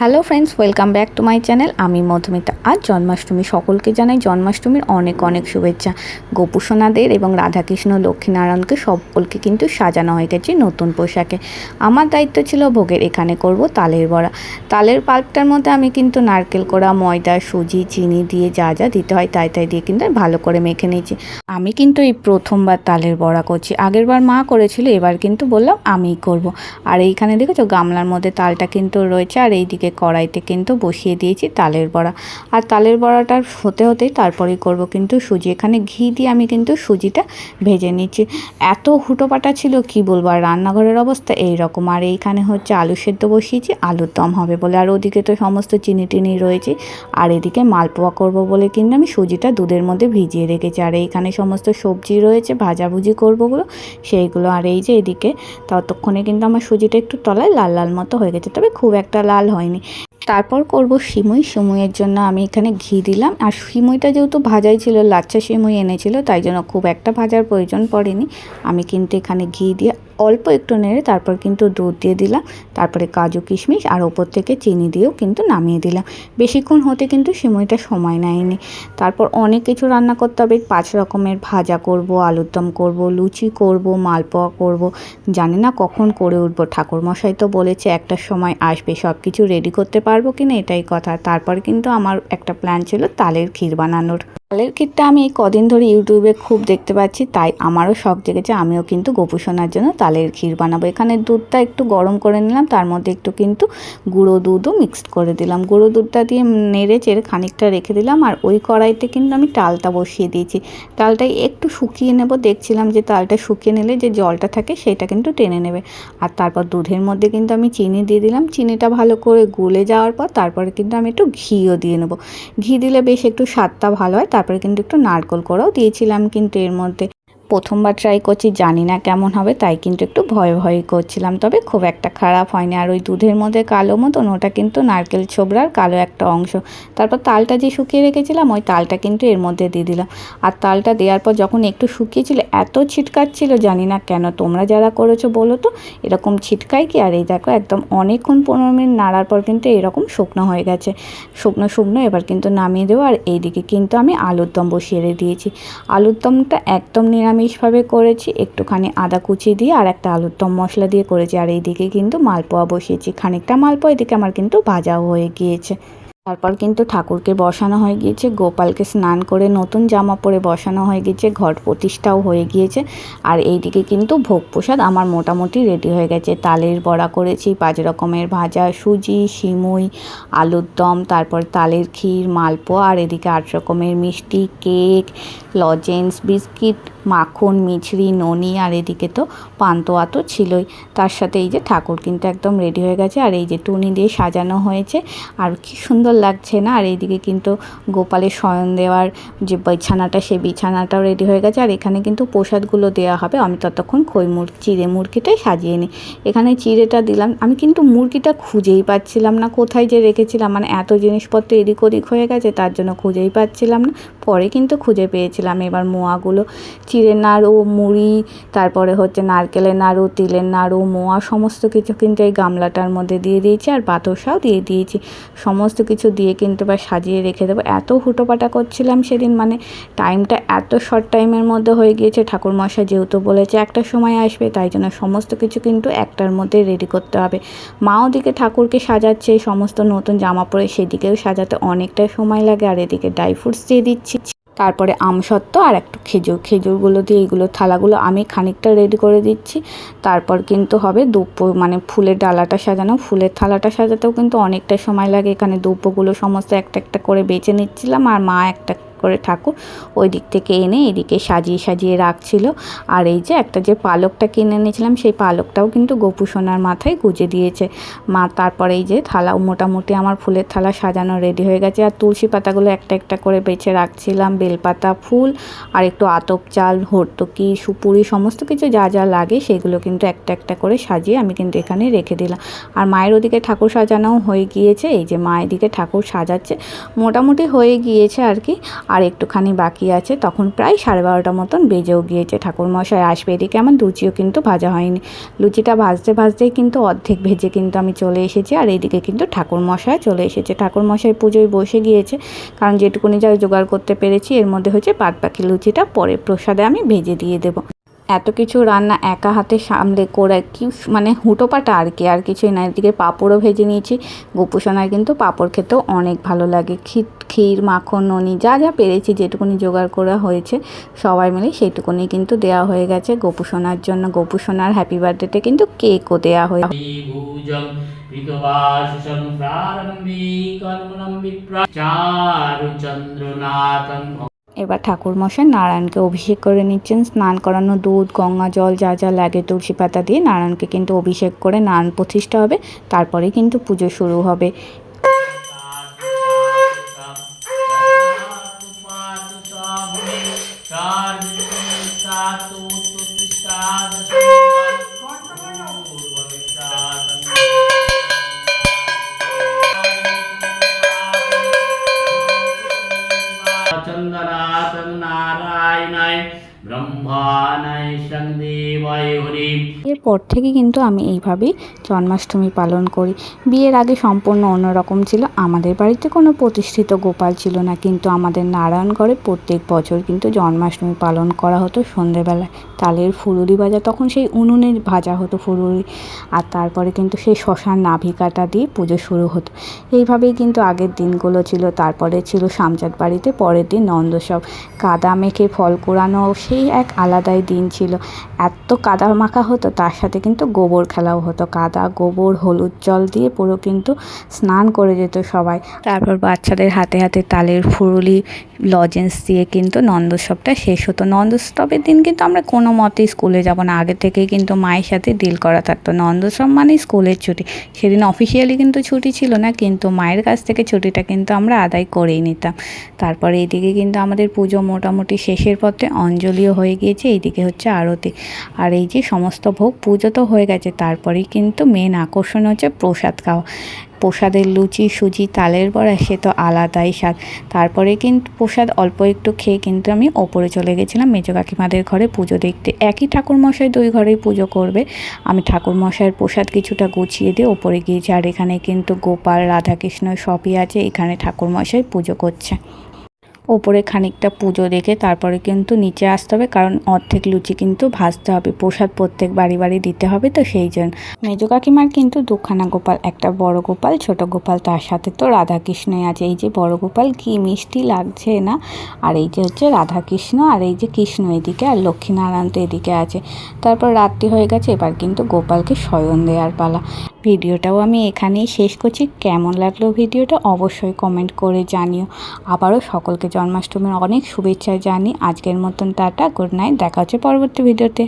Hello friends welcome back to my channel আমি মধুমিতা। আর জন্মাষ্টমী সকলকে জানাই জন্মাষ্টমীর অনেক অনেক শুভেচ্ছা। গোপুসোনাদের এবং রাধাকৃষ্ণ লক্ষ্মীনারায়ণকে সকলকে কিন্তু সাজানো হয়ে গেছে নতুন পোশাকে। আমার দায়িত্ব ছিল ভোগের, এখানে করব তালের বড়া। তালের পাল্পটার মধ্যে আমি কিন্তু নারকেল কোড়া, ময়দা, সুজি, চিনি দিয়ে যা যা দিতে হয় তাই তাই দিয়ে কিন্তু ভালো করে মেখে নিয়েছি। আমি কিন্তু এই প্রথমবার তালের বড়া করছি। আগেরবার মা করেছিল, এবার কিন্তু বললাম আমিই করব। আর এইখানে দেখেছ, গামলার মধ্যে তালটা কিন্তু রয়েছে আর এইদিকে কড়াইতে কিন্তু বসিয়ে দিয়েছি তালের বড়া। আর তালের বড়াটা হতে হতেই তারপরেই করব কিন্তু সুজি। এখানে ঘি দিয়ে আমি কিন্তু সুজিটা ভেজে নিচ্ছি। এত হুটোপাটা ছিল, কি বলব? আর রান্নাঘরের অবস্থা এই রকম আর এইখানে হচ্ছে আলু সেদ্ধ বসিয়েছি, আলুর দম হবে বলে। আর ওদিকে তো সমস্ত চিনি টিনি রয়েছে। আর এদিকে মালপোয়া করব বলে কিন্তু আমি সুজিটা দুধের মধ্যে ভিজিয়ে রেখেছি। আর এইখানে সমস্ত সবজি রয়েছে, ভাজাভুজি করবোগুলো, সেইগুলো। আর এই যে এদিকে ততক্ষণে কিন্তু আমার সুজিটা একটু তলায় লাল লাল মতো হয়ে গেছে। তবে খুব একটা লাল হয়নি। তারপর করব সিমুই। সিমুইয়ের জন্য আমি এখানে ঘি দিলাম। আর সিমুইটা যেহেতু ভাজাই ছিল, লাচ্চা সিমুই এনেছিল, তাই জন্য খুব একটা ভাজার প্রয়োজন পড়েনি। আমি কিন্তু এখানে ঘি দিয়ে অল্প একটু নেড়ে তারপর কিন্তু দুধ দিয়ে দিলাম। তারপরে কাজু, কিশমিশ আর ওপর থেকে চিনি দিয়েও কিন্তু নামিয়ে দিলাম। বেশিক্ষণ হতে কিন্তু সিমুইটা সময় নেয়নি। তারপর অনেক কিছু রান্না করতে হবে। পাঁচ রকমের ভাজা করব, আলুর দম করব, লুচি করব, মালপোয়া করব। জানি না কখন করে উঠবো। ঠাকুরমশাই তো বলেছে একটা সময় আসবে সব কিছু রেডি করতে পারব কি না এটাই কথা। তারপর কিন্তু আমার একটা প্ল্যান ছিল তালের ক্ষীর বানানোর। তালের ক্ষীরটা আমি কদিন ধরে ইউটিউবে খুব দেখতে পাচ্ছি, তাই আমারও শখ জেগেছে, আমিও কিন্তু গোপুসোনার জন্য তালের ক্ষীর বানাবো। এখানে দুধটা একটু গরম করে নিলাম, তার মধ্যে একটু কিন্তু গুঁড়ো দুধও মিক্সড করে দিলাম। গুঁড়ো দুধটা দিয়ে নেড়ে চেড়ে খানিকটা রেখে দিলাম, আর ওই কড়াইতে কিন্তু আমি টালটা বসিয়ে দিয়েছি। টালটাই একটু শুকিয়ে নেব, দেখছিলাম যে তালটা শুকিয়ে নিলে যে জলটা থাকে সেটা কিন্তু টেনে নেবে। আর তারপর দুধের মধ্যে কিন্তু আমি চিনি দিয়ে দিলাম, চিনিটা ভালো করে গুলে যাওয়ার পর তারপরে কিন্তু আমি একটু ঘিও দিয়ে নেব। ঘি দিলে বেশ একটু স্বাদটা ভালো হয় তারপরে কিন্তু একটু নারকোল করেও দিয়েছিলাম কিন্তু এর মধ্যে প্রথমবার ট্রাই করছি, জানি না কেমন হবে, তাই কিন্তু একটু ভয় ভয় করছিলাম। তবে খুব একটা খারাপ হয়নি। আর ওই দুধের মধ্যে কালো মতন, ওটা কিন্তু নারকেল ছোবড়ার কালো একটা অংশ। তারপর তালটা যে শুকিয়ে রেখেছিলাম, ওই তালটা কিন্তু এর মধ্যে দিয়ে দিলাম। আর তালটা দেওয়ার পর যখন একটু শুকিয়েছিল, এত ছিটকাচ্ছিল জানি না কেন, তোমরা যারা করেছ বলো তো, এরকম ছিটকায় কি? আর এই দেখো, একদম অনেকক্ষণ পনেরো মিনিট নাড়ার পর কিন্তু এরকম শুকনো হয়ে গেছে। শুকনো শুকনো, এবার কিন্তু নামিয়ে দেবো। আর এইদিকে কিন্তু আমি আলুর দম বসিয়ে দিয়েছি। আলুর দমটা একদম নিরামিষ নিরামিষভাবে করেছি, একটুখানি আদা কুচি দিয়ে আর একটা আলুর দম মশলা দিয়ে করেছি। আর এইদিকে কিন্তু মালপোয়া বসিয়েছি। খানিকটা মালপোয়া, এদিকে আমার কিন্তু ভাজাও হয়ে গিয়েছে। তারপর কিন্তু ঠাকুরকে বসানো হয়ে গিয়েছে। গোপালকে স্নান করে নতুন জামা পরে বসানো হয়ে গিয়েছে। ঘট প্রতিষ্ঠাও হয়ে গিয়েছে। আর এইদিকে কিন্তু ভোগ প্রসাদ আমার মোটামুটি রেডি হয়ে গেছে। তালের বড়া করেছি, পাঁচ রকমের ভাজা, সুজি, সিমুই আলুর দম তারপর তালের ক্ষীর, মালপোয়া, আর এদিকে আট রকমের মিষ্টি, কেক, লজেন্স, বিস্কিট মাখন, মিছরি, ননি আর এদিকে তো পান্তোয়া তো ছিলই। তার সাথে এই যে ঠাকুর কিন্তু একদম রেডি হয়ে গেছে আর এই যে টুনি দিয়ে সাজানো হয়েছে। আর কি সুন্দর লাগছে না? আর এইদিকে কিন্তু গোপালের শয়ন দেওয়ার যে বিছানাটা, সেই বিছানাটাও রেডি হয়ে গেছে। আর এখানে কিন্তু প্রসাদগুলো দেওয়া হবে। আমি ততক্ষণ খই মুর, চিড়ে মুরগিটাই সাজিয়ে নিই। এখানে চিড়েটা দিলাম। আমি কিন্তু মুরগিটা খুঁজেই পাচ্ছিলাম না কোথায় যে রেখেছিলাম। মানে এত জিনিসপত্র এদিক ওদিক হয়ে গেছে, তার জন্য খুঁজেই পাচ্ছিলাম না। পরে কিন্তু খুঁজে পেয়েছিলাম। এবার মোয়াগুলো চিড়ের নাড়ু, মুড়ি, তারপরে হচ্ছে নারকেলের নাড়ু, তিলের নাড়ু, মোয়া, সমস্ত কিছু কিন্তু এই গামলাটার মধ্যে দিয়ে দিয়েছি আর বাতাসাও দিয়ে দিয়েছি। সমস্ত কিছু দিয়ে কিন্তু বা সাজিয়ে রেখে দেবো। এত হুটোপাটা করছিলাম সেদিন মানে টাইমটা এত শর্ট টাইমের মধ্যে হয়ে গিয়েছে। ঠাকুরমশা যেহেতু বলেছে একটা সময় আসবে, তাই জন্য সমস্ত কিছু কিন্তু একটার মধ্যে রেডি করতে হবে। মা ওদিকে ঠাকুরকে সাজাচ্ছে সমস্ত নতুন জামা পরে সেদিকেও সাজাতে অনেকটা সময় লাগে আর এদিকে ড্রাই ফ্রুটস দিয়ে দিচ্ছি। তারপরে আমসত্ত্ব আর একটু খেজুর। খেজুরগুলো দিয়ে এইগুলো থালাগুলো আমি খানিকটা রেডি করে দিচ্ছি। তারপর কিন্তু হবে দুপ্প মানে ফুলের ডালাটা সাজানো। ফুলের থালাটা সাজাতেও কিন্তু অনেকটা সময় লাগে। এখানে দুপ্পগুলো সমস্ত একটা একটা করে বেছে নিচ্ছিলাম। আর মা একটা করে ঠাকুর ওই দিক থেকে এনে এদিকে সাজিয়ে সাজিয়ে রাখছিল। আর এই যে একটা যে পালকটা কিনে এনেছিলাম, সেই পালকটাও কিন্তু গোপু সোনার মাথায় গুজে দিয়েছে। মা তারপরে এই যে থালা, মোটামুটি আমার ফুলের থালা সাজানো রেডি হয়ে গেছে। আর তুলসী পাতাগুলো একটা একটা করে বেছে রাখছিলাম, বেলপাতা, ফুল, আর একটু আতপ চাল, হর্তকি, সুপুরি, সমস্ত কিছু যা যা লাগে সেগুলো কিন্তু একটা একটা করে সাজিয়ে আমি কিন্তু এখানে রেখে দিলাম। আর মায়ের ওদিকে ঠাকুর সাজানোও হয়ে গিয়েছে। এই যে মা এদিকে ঠাকুর সাজাচ্ছে। মোটামুটি হয়ে গিয়েছে আর কি। আর একটুখানি বাকি আছে, তখন প্রায় সাড়ে বারোটা মতন বেজেও গিয়েছে। ঠাকুরমশাই আসবে এদিকে আমার লুচিও কিন্তু ভাজা হয়নি। লুচিটা ভাজতে ভাজতেই কিন্তু অর্ধেক ভেজে কিন্তু আমি চলে এসেছি, আর এদিকে কিন্তু ঠাকুরমশাই চলে এসেছে। ঠাকুরমশাই পুজোয় বসে গিয়েছে, কারণ যেটুকুনি যা জোগাড় করতে পেরেছি, এর মধ্যে হচ্ছে বাদ বাকি লুচিটা পরে প্রসাদে আমি ভেজে দিয়ে দেবো। এত কিছু রান্না একা হাতে সামলে করে কি মানে হুটোপাটা আর কি, আর কিছুই না। এদিকে পাঁপড়ও ভেজে নিয়েছি। গোপুসোনায় কিন্তু পাঁপড় খেতেও অনেক ভালো লাগে। ক্ষীর ক্ষীর, মাখন, ননি, যা যা পেরেছি, যেটুকুনি জোগাড় করা হয়েছে, সবাই মিলে সেইটুকুনি কিন্তু দেয়া হয়ে গেছে গোপুসোনার জন্য। গোপুসোনার হ্যাপি বার্থডেতে কিন্তু কেকও দেয়া হয়ে চারু এবার ঠাকুরমশাই নারায়ণকে অভিষেক করে নিচ্ছেন। স্নান করানো দুধ, গঙ্গা জল যা যা লাগে তুলসী পাতা দিয়ে নারায়ণকে কিন্তু অভিষেক করে নারায়ণ প্রতিষ্ঠা হবে। তারপরে কিন্তু পুজো শুরু হবে। এরপর থেকে কিন্তু আমি এইভাবেই জন্মাষ্টমী পালন করি। বিয়ের আগে সম্পূর্ণ অন্যরকম ছিল। আমাদের বাড়িতে কোনো প্রতিষ্ঠিত গোপাল ছিল না। কিন্তু আমাদের নারায়ণগড়ে প্রত্যেক বছর কিন্তু জন্মাষ্টমী পালন করা হতো সন্ধেবেলায়। তালের ফুলুরি ভাজা, তখন সেই উনুনে ভাজা হতো ফুলুরি আর তারপরে কিন্তু সেই শ্মশান নাভি কাটা দিয়ে পুজো শুরু হতো। এইভাবেই কিন্তু আগের দিনগুলো ছিল। তারপরে ছিল সামচাঁদ বাড়িতে, পরের দিন নন্দসব কাদা মেখে ফল কুড়ানো, সেই এক আলাদাই দিন ছিল। এত কাদা মাখা হতো, তার সাথে কিন্তু গোবর খেলাও হতো। কাদা, গোবর, হলুদ জল দিয়ে পুরো কিন্তু স্নান করে যেত সবাই। তারপর বাচ্চাদের হাতে হাতে তালের ফুরুলি, লজেন্স দিয়ে কিন্তু নন্দোৎসবটা শেষ হতো। নন্দোৎসবের দিন কিন্তু আমরা কোনো মতেই স্কুলে যাব না। আগে থেকেই কিন্তু মায়ের সাথে ডিল করা থাকতো। নন্দোৎসব মানেই স্কুলের ছুটি। সেদিন অফিসিয়ালি কিন্তু ছুটি ছিল না, কিন্তু মায়ের কাছ থেকে ছুটিটা কিন্তু আমরা আদায় করেই নিতাম। তারপরে এইদিকে কিন্তু আমাদের পুজো মোটামুটি শেষের পথে অঞ্জলিও হয়ে গিয়েছে, এইদিকে হচ্ছে আরতি। আর এই যে সমস্ত ভোগ পুজো তো হয়ে গেছে, তারপরেই কিন্তু মেন আকর্ষণ হচ্ছে প্রসাদ খাওয়া। প্রসাদের লুচি, সুজি, তালের বড়া, সে তো আলাদাই স্বাদ। তারপরে কিন্তু প্রসাদ অল্প একটু খেয়ে কিন্তু আমি ওপরে চলে গেছিলাম, মেজো কাকিমাদের ঘরে পুজো দেখতে। একই ঠাকুরমশাই দুই ঘরেই পুজো করবে। আমি ঠাকুরমশাইয়ের প্রসাদ কিছুটা গুছিয়ে দিয়ে ওপরে গিয়েছি, আর এখানে কিন্তু গোপাল, রাধাকৃষ্ণ সবই আছে, এখানে ঠাকুরমশাই পুজো করছে। ওপরে খানিকটা পুজো দেখে তারপরে কিন্তু নিচে আসতে হবে, কারণ অর্ধেক লুচি কিন্তু ভাজতে হবে, প্রসাদ প্রত্যেক বাড়ি বাড়ি দিতে হবে তো সেই জন্য। মেজো কাকিমার কিন্তু দুখানা গোপাল, একটা বড় গোপাল, ছোট গোপাল, তার সাথে তো রাধাকৃষ্ণই আছে। এই যে বড় গোপাল, কি মিষ্টি লাগছে না? আর এই যে হচ্ছে রাধাকৃষ্ণ, আর এই যে কৃষ্ণ এদিকে, আর লক্ষ্মীনারায়ণ তো এদিকে আছে। তারপর রাত্রি হয়ে গেছে, এবার কিন্তু গোপালকে শয়ন দেওয়ার পালা। ভিডিওটাও আমি এখানেই শেষ করছি। কেমন লাগল ভিডিওটা অবশ্যই কমেন্ট করে জানিও। আবারও সকলকে জন্মাষ্টমীর অনেক শুভেচ্ছা জানি আজকের মতন টাটা গুড নাইট দেখা হচ্ছে পরবর্তী ভিডিওতে।